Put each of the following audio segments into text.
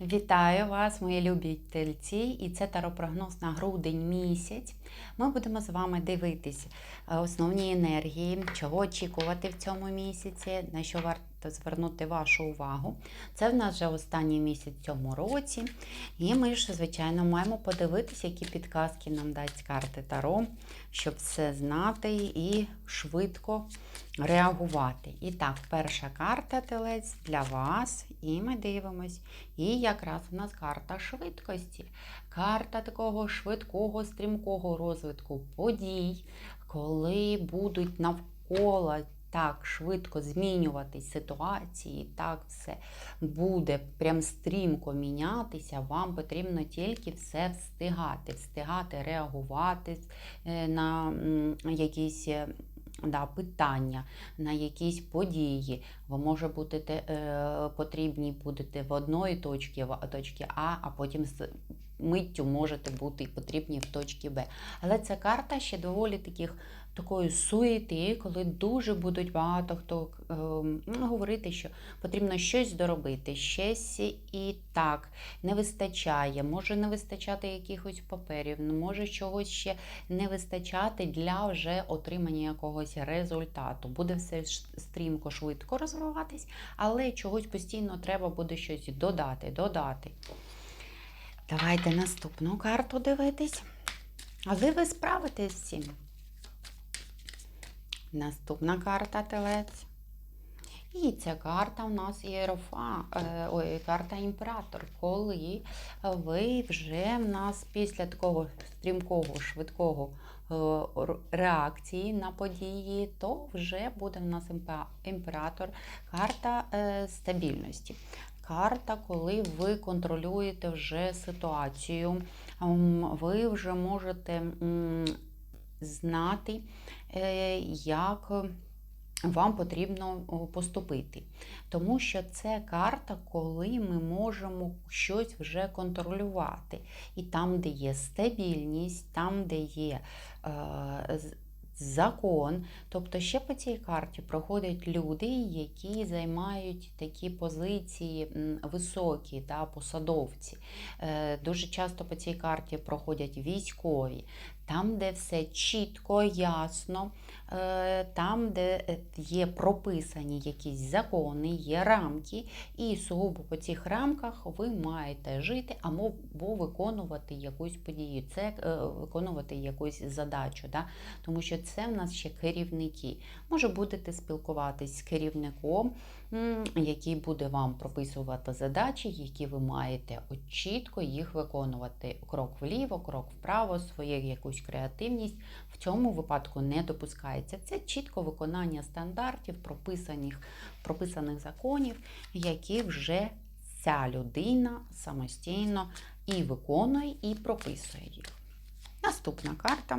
Вітаю вас, мої любі тельці, і це таропрогноз на грудень місяць. Ми будемо з вами дивитись е, основні енергії, чого очікувати в цьому місяці, на що варто звернути вашу увагу. Це в нас вже останній місяць в цьому році. І ми ж, звичайно, маємо подивитися, які підказки нам дасть карти Таро, щоб все знати і швидко реагувати. І так, перша карта телець для вас, і ми дивимось. І якраз у нас карта швидкості. Карта такого швидкого, стрімкого розвитку подій, коли будуть навколо так швидко змінюватись ситуації, так все буде прям стрімко мінятися, вам потрібно тільки все встигати, встигати реагувати е, на якісь. Да, питання на якісь події. Ви може будете е, потрібні будете в одної точці, в точці А, а потім з миттю можете бути потрібні в точці Б. Але ця карта ще доволі таких такої суєти, коли дуже будуть багато хто е, говорити, що потрібно щось доробити, щось і так не вистачає, може не вистачати якихось паперів, може чогось ще не вистачати для вже отримання якогось результату. Буде все стрімко, швидко розвиватись, але чогось постійно треба буде щось додати, додати. Давайте наступну карту дивитись. Але ви справитесь з цим. Наступна карта телець. І ця карта у нас єрофа, е, ой, карта імператор. Коли ви вже в нас після такого стрімкого, швидкого е, реакції на події, то вже буде в нас імператор, карта е, стабільності. Карта, коли ви контролюєте вже ситуацію, ви вже можете знати, е, як вам потрібно поступити. Тому що це карта, коли ми можемо щось вже контролювати. І там, де є стабільність, там, де є е, закон. Тобто ще по цій карті проходять люди, які займають такі позиції високі, та, посадовці. Е, Дуже часто по цій карті проходять військові. Там, де все чітко, ясно, е, там, де е, є прописані якісь закони, є рамки, і сугубо по цих рамках ви маєте жити або виконувати якусь подію, це е, виконувати якусь задачу. Да? Тому що це в нас ще керівники. Може будете спілкуватись з керівником, який буде вам прописувати задачі, які ви маєте от чітко їх виконувати. Крок вліво, крок вправо, свою якусь креативність в цьому випадку не допускається. Це чітко виконання стандартів, прописаних, прописаних законів, які вже ця людина самостійно і виконує, і прописує їх. Наступна карта.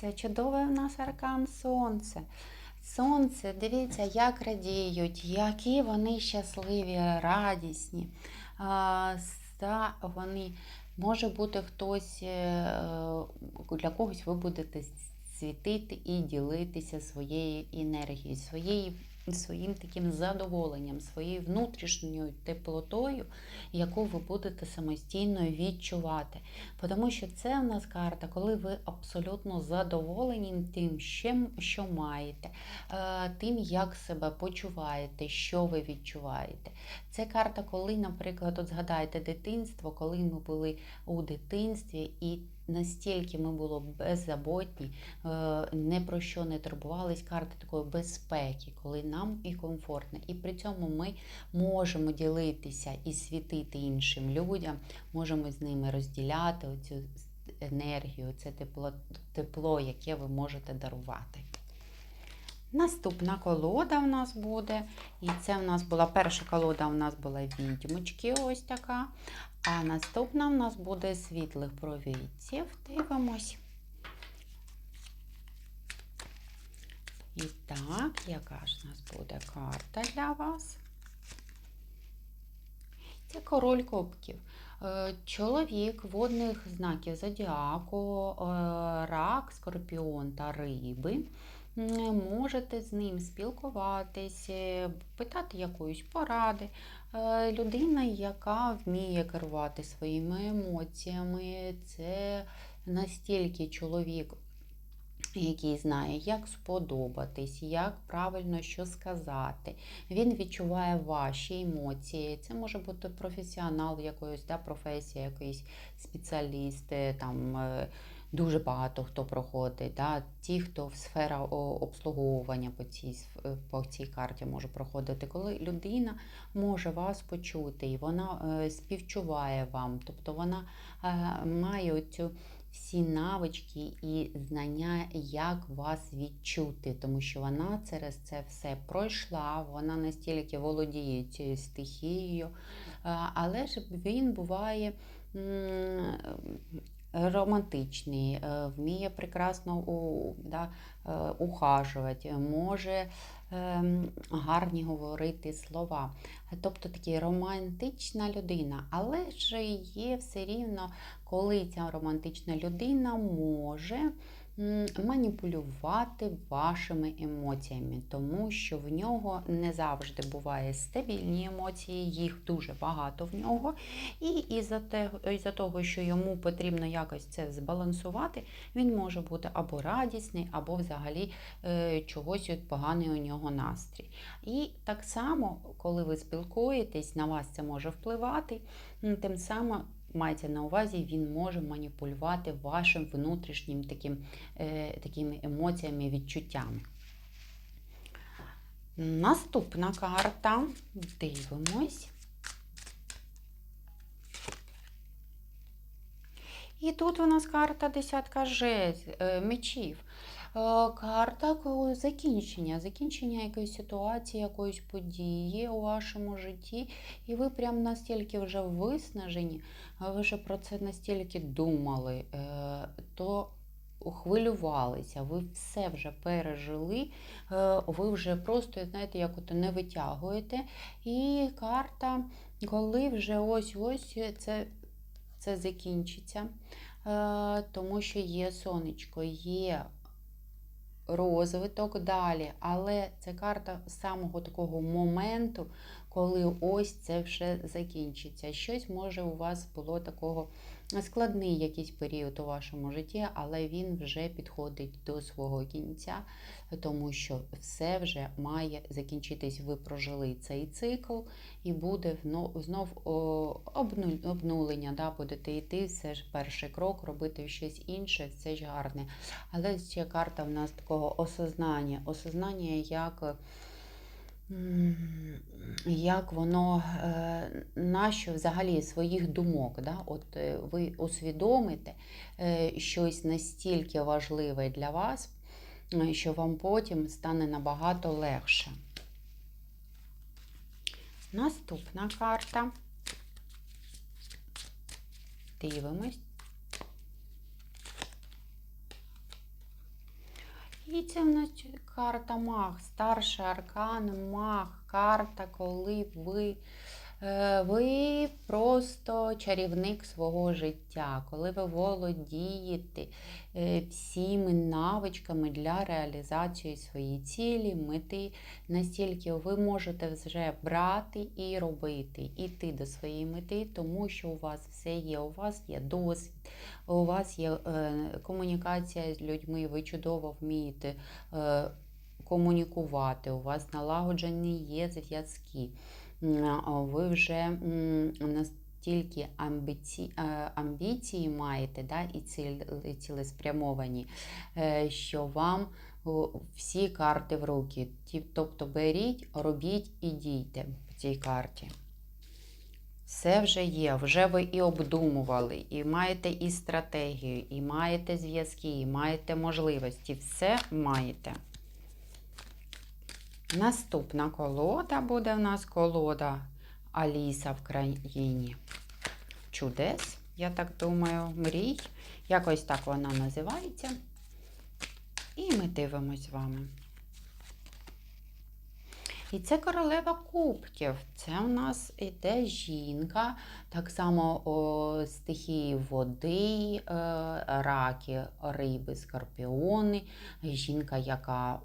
Це чудове у нас аркан сонце. Сонце, дивіться, як радіють, які вони щасливі, радісні. Та вони, може бути хтось, е, для когось ви будете світити і ділитися своєю енергією, своєю, своїм таким задоволенням, своєю внутрішньою теплотою, яку ви будете самостійно відчувати. Тому що це в нас карта, коли ви абсолютно задоволені тим, що маєте, е, тим, як себе почуваєте, що ви відчуваєте. Це карта, коли, наприклад, от згадайте дитинство, коли ми були у дитинстві і настільки ми були беззаботні, е, не про що не турбувались, карта такої безпеки, коли нам і комфортно. І при цьому ми можемо ділитися і світити іншим людям, можемо з ними розділяти оцю енергію, це тепло, тепло, яке ви можете дарувати. Наступна колода в нас буде. І це в нас була перша колода, у нас була відьмочки, ось така. А наступна в нас буде світлих провідців. Дивимось. І так, яка ж у нас буде карта для вас? Це король кубків. Е, Чоловік водних знаків зодіаку, е, рак, скорпіон та риби. Можете з ним спілкуватись, е, питати якоїсь поради. Е, Людина, яка вміє керувати своїми емоціями, це настільки чоловік, який знає, як сподобатись, як правильно що сказати. Він відчуває ваші емоції. Це може бути професіонал якоїсь да, професії, якийсь спеціаліст, е, там дуже багато хто проходить. Да. Ті, хто в сфера обслуговування по цій, е, по цій карті може проходити, коли людина може вас почути, і вона е, співчуває вам, тобто вона е, має цю всі навички і знання, як вас відчути, тому що вона через це все пройшла, вона настільки володіє цією стихією, але ж він буває. Романтичний, е, вміє прекрасно у, да, е, ухажувати, може ем, гарні говорити слова. Тобто такі романтична людина, але ж є все рівно, коли ця романтична людина може маніпулювати вашими емоціями, тому що в нього не завжди буває стабільні емоції, їх дуже багато в нього. І із-за того, що йому потрібно якось це збалансувати, він може бути або радісний, або взагалі е, чогось поганий у нього настрій. І так само, коли ви спілкуєтесь, на вас це може впливати, тим самим. Майте на увазі, він може маніпулювати вашим внутрішнім таким, е, такими емоціями, відчуттями. Наступна карта. Дивимось. І тут у нас карта десятка жез, е, мечів. Е, Карта закінчення, закінчення якоїсь ситуації, якоїсь події у вашому житті. І ви прям настільки вже виснажені, ви вже про це настільки думали, е, то хвилювалися, ви все вже пережили, е, ви вже просто, знаєте, як от не витягуєте. І карта, коли вже ось-ось це, це закінчиться, тому що є сонечко, є розвиток далі, але це карта самого такого моменту, коли ось це все закінчиться. Щось може у вас було такого складний якийсь період у вашому житті, але він вже підходить до свого кінця, тому що все вже має закінчитись. Ви прожили цей цикл, і буде знов обну- обнулення. Да, будете йти, це ж перший крок, робити щось інше, це ж гарне. Але ще карта в нас такого осознання, осознання як. Як воно е, нащо взагалі своїх думок, да? От е, ви усвідомите е, щось настільки важливе для вас, що вам потім стане набагато легше. Наступна карта. Дивимось. І це в нас карта маг, старший аркан, маг, карта, коли ви, ви просто чарівник свого життя, коли ви володієте е, всіми навичками для реалізації своєї цілі, мети, настільки ви можете вже брати і робити, іти до своєї мети, тому що у вас все є, у вас є досвід, у вас є е, комунікація з людьми, ви чудово вмієте е, комунікувати, у вас налагоджені є зв'язки. Ви вже настільки амбіці, е, амбіції маєте да, і цілеспрямовані, що вам всі карти в руки. Тобто беріть, робіть і дійте по цій карті. Все вже є, вже ви і обдумували, і маєте і стратегію, і маєте зв'язки, і маєте можливості. Все маєте. Наступна колода буде в нас колода Аліса в країні чудес. Я так думаю, мрій. Якось так вона називається. І ми дивимось з вами. І це королева кубків. Це у нас іде жінка, так само о, стихії води, е, раки, риби, скорпіони. Жінка, яка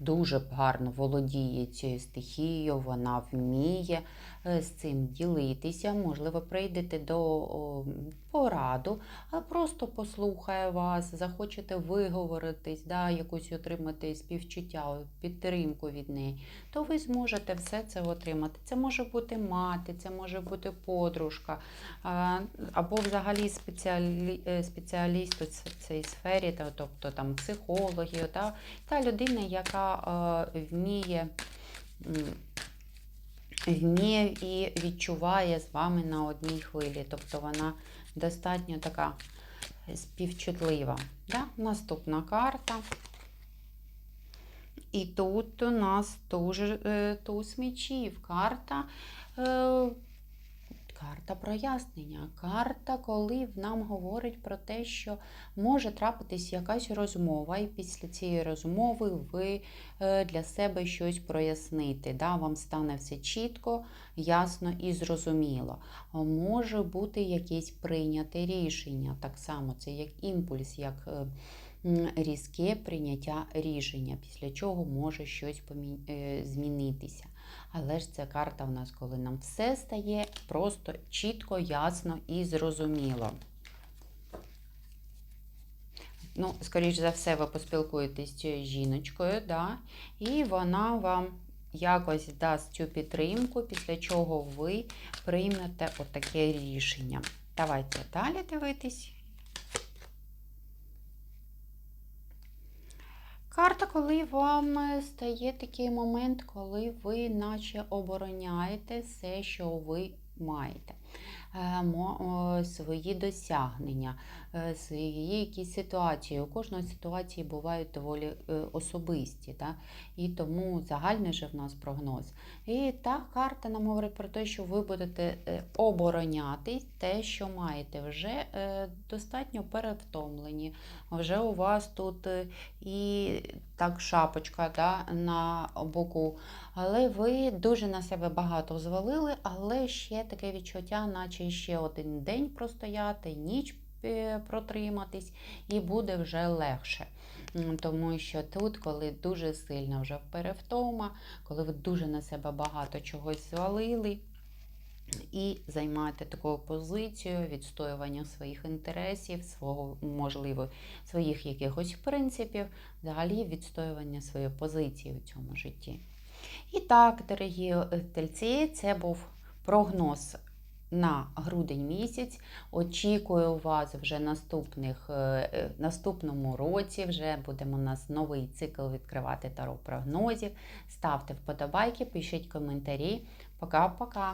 дуже гарно володіє цією стихією, вона вміє з цим ділитися. Можливо, прийдете до пораду, а просто послухає вас, захочете виговоритись, да, якусь отримати співчуття, підтримку від неї, то ви зможете все це отримати. Це може бути мати, це може бути подружка, або взагалі спеціалі, е, спеціаліст у цій сфері, тобто там психологи, та, та людина, яка е, вміє. Вміє і відчуває з вами на одній хвилі. Тобто вона достатньо така співчутлива. Да? Наступна карта. І тут у нас теж е, туз мечів. Карта, е, карта прояснення. Карта, коли нам говорить про те, що може трапитись якась розмова, і після цієї розмови ви е, для себе щось проясните. Да? Вам стане все чітко, ясно і зрозуміло. Може бути якесь прийняте рішення. Так само це як імпульс, як е, різке прийняття рішення, після чого може щось е, змінитися. Але ж ця карта у нас, коли нам все стає просто чітко, ясно і зрозуміло. Ну, скоріш за все, ви поспілкуєтесь з цією жіночкою, да? і вона вам якось дасть цю підтримку, після чого ви приймете отаке рішення. Давайте далі дивитись. Карта, коли вам е, стає такий момент, коли ви наче обороняєте все, що ви маєте. Е, Свої досягнення, е, свої якісь ситуації. У кожної ситуації бувають доволі е, особисті. Да? І тому загальний же в нас прогноз. І та карта нам говорить про те, що ви будете е, оборонятись те, що маєте. Вже е, достатньо перевтомлені. Вже у вас тут е, і так шапочка да, на боку. Але ви дуже на себе багато звалили, але ще таке відчуття, наче ще один день простояти, ніч е, протриматись, і буде вже легше. Тому що тут, коли дуже сильна вже перевтома, коли ви дуже на себе багато чогось звалили. І займаєте таку позицію відстоювання своїх інтересів, свого, можливо, своїх якихось принципів, взагалі відстоювання своєї позиції у цьому житті. І так, дорогі тельці, це був прогноз на грудень місяць. Очікую вас вже наступних, е, е, наступному році. Вже будемо у нас новий цикл відкривати таро прогнозів. Ставте вподобайки, пишіть коментарі. Пока-пока!